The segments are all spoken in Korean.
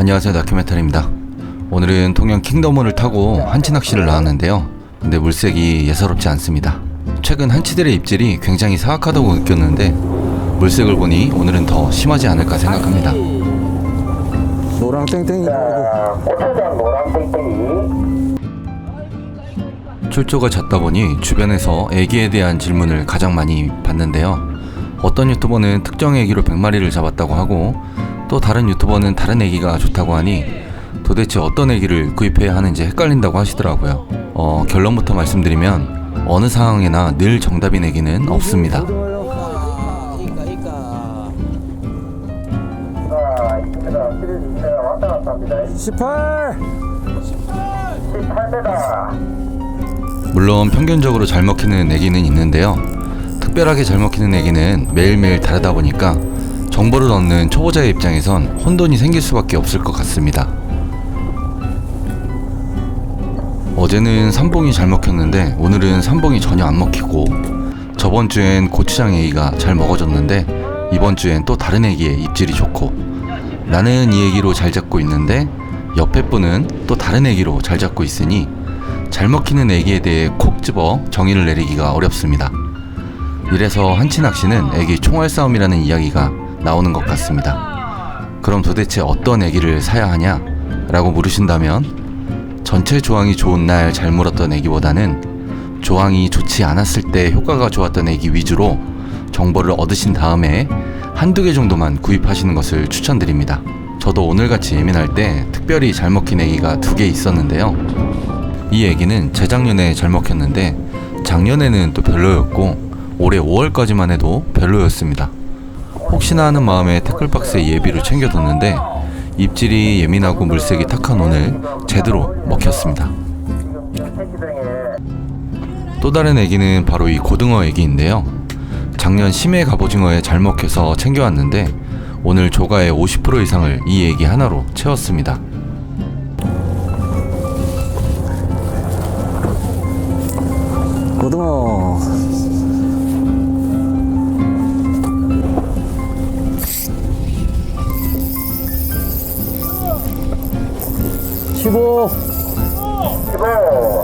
안녕하세요 다큐멘터리입니다. 오늘은 통영 킹덤호를 타고 한치 낚시를 나왔는데요. 근데 물색이 예사롭지 않습니다. 최근 한치들의 입질이 굉장히 사악하다고 느꼈는데 물색을 보니 오늘은 더 심하지 않을까 생각합니다. 노랑 땡땡이. 출조가 잦다 보니 주변에서 애기에 대한 질문을 가장 많이 받는데요. 어떤 유튜버는 특정 애기로 100마리를 잡았다고 하고 또 다른 유튜버는 다른 애기가 좋다고 하니 도대체 어떤 애기를 구입해야 하는지 헷갈린다고 하시더라고요. 어, 결론부터 말씀드리면 어느 상황에나 늘 정답인 애기는 없습니다. 자 있습니다 11 왔다 갔다 합니다 18 18대다 물론 평균적으로 잘 먹히는 애기는 있는데요. 특별하게 잘 먹히는 애기는 매일매일 다르다 보니까 정보를 얻는 초보자의 입장에선 혼돈이 생길 수밖에 없을 것 같습니다. 어제는 삼봉이 잘 먹혔는데 오늘은 삼봉이 전혀 안 먹히고 저번 주엔 고추장 애기가 잘 먹어줬는데 이번 주엔 또 다른 애기의 입질이 좋고 나는 이 애기로 잘 잡고 있는데 옆에 분은 또 다른 애기로 잘 잡고 있으니 잘 먹히는 애기에 대해 콕 집어 정의를 내리기가 어렵습니다. 이래서 한치 낚시는 애기 총알 싸움이라는 이야기가 나오는 것 같습니다. 그럼 도대체 어떤 애기를 사야 하냐? 라고 물으신다면 전체 조항이 좋은 날 잘 물었던 애기보다는 조항이 좋지 않았을 때 효과가 좋았던 애기 위주로 정보를 얻으신 다음에 한두 개 정도만 구입하시는 것을 추천드립니다. 저도 오늘같이 예민할 때 특별히 잘 먹힌 애기가 두 개 있었는데요. 이 애기는 재작년에 잘 먹혔는데 작년에는 또 별로였고 올해 5월까지만 해도 별로였습니다. 혹시나 하는 마음에 태클박스에 예비로 챙겨뒀는데 입질이 예민하고 물색이 탁한 오늘 제대로 먹혔습니다. 또 다른 애기는 바로 이 고등어 애기인데요. 작년 심해 갑오징어에 잘 먹혀서 챙겨왔는데 오늘 조가의 50% 이상을 이 애기 하나로 채웠습니다. 15 15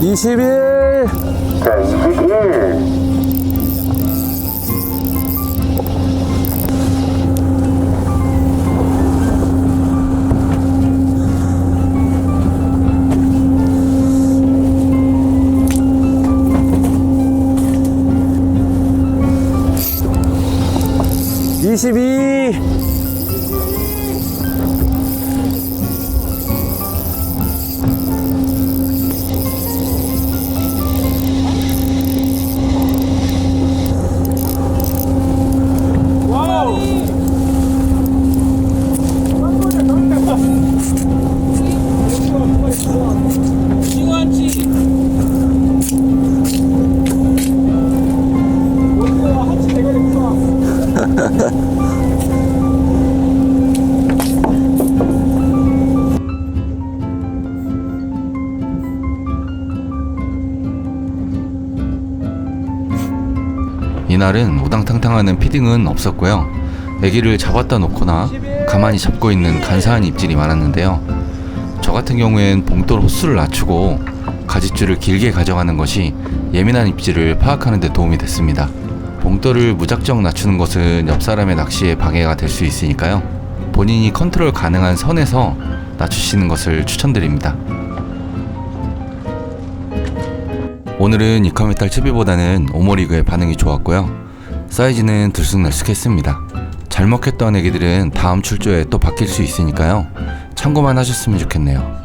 21 자, 21 22 이 이날은 우당탕탕하는 피딩은 없었고요. 애기를 잡았다 놓거나 가만히 잡고 있는 간사한 입질이 많았는데요. 저 같은 경우엔 봉돌 호수를 낮추고 가짓줄을 길게 가져가는 것이 예민한 입질을 파악하는 데 도움이 됐습니다. 봉돌을 무작정 낮추는 것은 옆 사람의 낚시에 방해가 될 수 있으니까요. 본인이 컨트롤 가능한 선에서 낮추시는 것을 추천드립니다. 오늘은 이카메탈 채비보다는 오모리그의 반응이 좋았고요. 사이즈는 들쑥날쑥했습니다. 잘 먹혔던 애기들은 다음 출조에 또 바뀔 수 있으니까요. 참고만 하셨으면 좋겠네요.